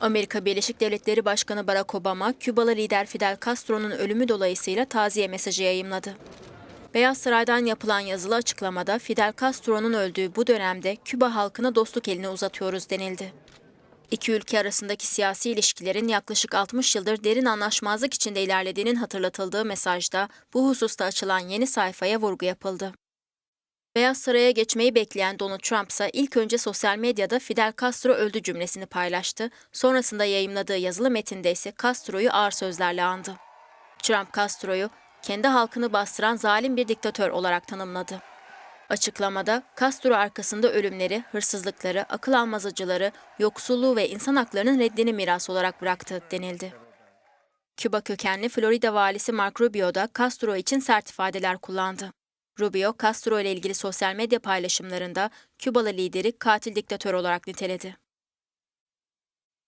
Amerika Birleşik Devletleri Başkanı Barack Obama, Kübalı lider Fidel Castro'nun ölümü dolayısıyla taziye mesajı yayımladı. Beyaz Saray'dan yapılan yazılı açıklamada Fidel Castro'nun öldüğü bu dönemde Küba halkına dostluk elini uzatıyoruz denildi. İki ülke arasındaki siyasi ilişkilerin yaklaşık 60 yıldır derin anlaşmazlık içinde ilerlediğinin hatırlatıldığı mesajda bu hususta açılan yeni sayfaya vurgu yapıldı. Beyaz Saray'a geçmeyi bekleyen Donald Trump ise ilk önce sosyal medyada Fidel Castro öldü cümlesini paylaştı. Sonrasında yayımladığı yazılı metinde ise Castro'yu ağır sözlerle andı. Trump Castro'yu kendi halkını bastıran zalim bir diktatör olarak tanımladı. Açıklamada Castro arkasında ölümleri, hırsızlıkları, akıl almazıcıları, yoksulluğu ve insan haklarının reddini miras olarak bıraktı denildi. Küba kökenli Florida valisi Mark Rubio da Castro için sert ifadeler kullandı. Rubio, Castro ile ilgili sosyal medya paylaşımlarında Kübalı lideri katil diktatör olarak niteledi.